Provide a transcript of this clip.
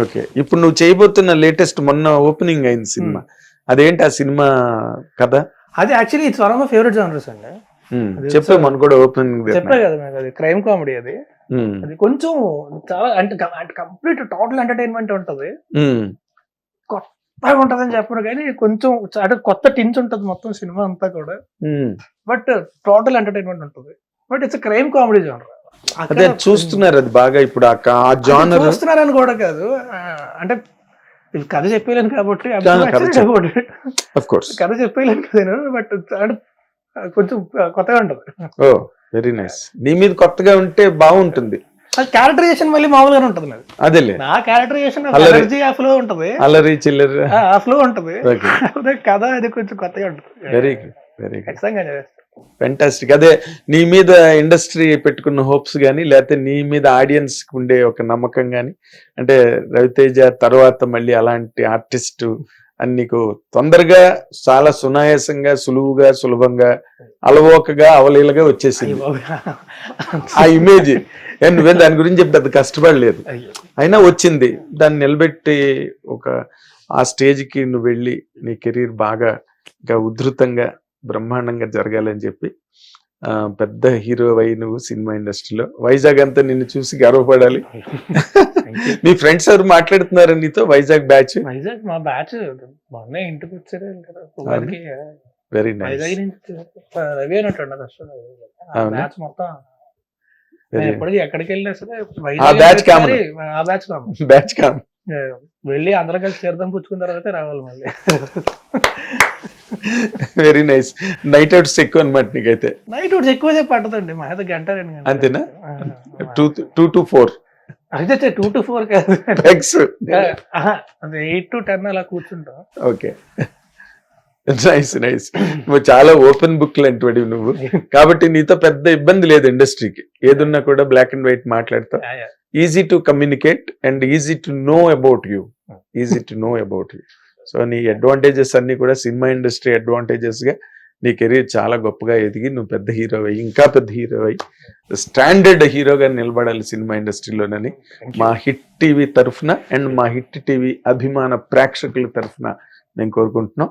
Okay. ఇప్పుడు నువ్వు చేయబోతున్న లేటెస్ట్ మొన్న ఓపెనింగ్ అయింది సినిమా. అదేంటి ఆ సినిమా కథ? అది actually it's one of favourite genres అండి. అది చెప్పే మన కూడా ఓపెనింగ్ చెప్పే కదా మీకు అది క్రైమ్ కామెడీ అది. అది కొంచెం చాలా అంటే కంప్లీట్ టోటల్ ఎంటర్టైన్మెంట్ ఉంటది. బాగా ఉంటది అని చెప్పరు కానీ కొంచెం అంటే కొత్త టిన్స్ ఉంటది మొత్తం సినిమా అంతా కూడా. బట్ టోటల్ ఎంటర్టైన్మెంట్ ఉంటది. But it's crime comedy genre అదే చూస్తున్నారు అది బాగా ఇప్పుడు ఆ జానర్ చూస్తున్నారని కూడా కాదు. అంటే కథ చెప్పలేను కాబట్టి కథ చెప్పలేను కదా బట్ కొంచెం కొత్తగా ఉంటది. ఓ వెరీ నైస్ నీ మీద కొత్తగా ఉంటే బాగుంటుంది. క్యారెక్టరైజేషన్ మళ్ళీ మామూలుగానే ఉంటది నాది. అదేలే. నా క్యారెక్టరైజేషన్. ఎనర్జీ ఆ ఫ్లో ఉంటది. అల్లరి చిల్లరి. ఆ, ఫ్లో ఉంటది. కథ అది కొంచెం కొత్తగా ఉంటుంది. వెరీ గుడ్ వెరీ గుడ్ ఖచ్చితంగా. ఫెంటాస్టిక్ అదే నీ మీద ఇండస్ట్రీ పెట్టుకున్న హోప్స్ కానీ లేకపోతే నీ మీద ఆడియన్స్ ఉండే ఒక నమ్మకం కానీ అంటే రవితేజ తర్వాత మళ్ళీ అలాంటి ఆర్టిస్ట్ అని నీకు తొందరగా చాలా సునాయాసంగా సులువుగా సులభంగా అలవోకగా అవలీలగా వచ్చేసింది. ఆ ఇమేజ్ నువ్వే దాని గురించి పెద్ద కష్టపడలేదు. అయినా వచ్చింది. దాన్ని నిలబెట్టి ఒక ఆ స్టేజ్కి నువ్వు వెళ్ళి నీ కెరీర్ బాగా ఇంకా ఉధృతంగా బ్రహ్మాండంగా జరగాలని చెప్పి పెద్ద హీరో అయి నువ్వు సినిమా ఇండస్ట్రీలో. వైజాగ్ అంతా నిన్ను చూసి గర్వపడాలి. నీ ఫ్రెండ్స్ ఎవరు మాట్లాడుతున్నారు నీతో? వైజాగ్ బ్యాచ్? వైజాగ్ మా బ్యాచ్ మొన్న ఇంటికి వచ్చారు వెరీ నైస్ రవి? బ్యాచ్ మొత్తం. ఎక్కడికి వెళ్ళినా సరే ఆ batch కామన్. ఆ బ్యాచ్ కామన్. బ్యాచ్ కామ్ వెళ్ళి అందరం కలిసి తీర్థం పుచ్చుకున్న తర్వాతే రావాలి మళ్ళీ. వెరీ నైస్ నైట్ అవుట్స్ ఎక్కువ అనమాట నీకైతే. నైట్ ఒకటి ఎక్కువ సేపు పట్టదండి. మా అయితే గంట రెండు గంటలు. అంతేనా? టూ టూ టు ఫోర్ అయితే టూ టు ఫోర్ కాదు. ఎయిట్ టు టెన్ అలా కూర్చుంటాం. ఓకే నైస్ నైస్ నువ్వు చాలా ఓపెన్ బుక్ లాంటివాడి నువ్వు. కాబట్టి నీతో పెద్ద ఇబ్బంది లేదు ఇండస్ట్రీకి. ఏదున్నా కూడా బ్లాక్ అండ్ వైట్ మాట్లాడతావు. Easy to communicate and easy to know about you easy to know about you so నీ అడ్వాంటేజెస్ అన్ని కూడా సినిమా ఇండస్ట్రీ అడ్వాంటేజెస్గా నీ కెరీర్ చాలా గొప్పగా ఎదిగి నువ్వు పెద్ద హీరో అయ్యి ఇంకా పెద్ద హీరో అయ్యి స్టాండర్డ్ హీరోగా నిలబడాలి సినిమా ఇండస్ట్రీలోనని. మా హిట్ టీవీ తరఫున అండ్ మా హిట్ టీవీ అభిమాన ప్రేక్షకుల తరఫున నేను కోరుకుంటున్నాం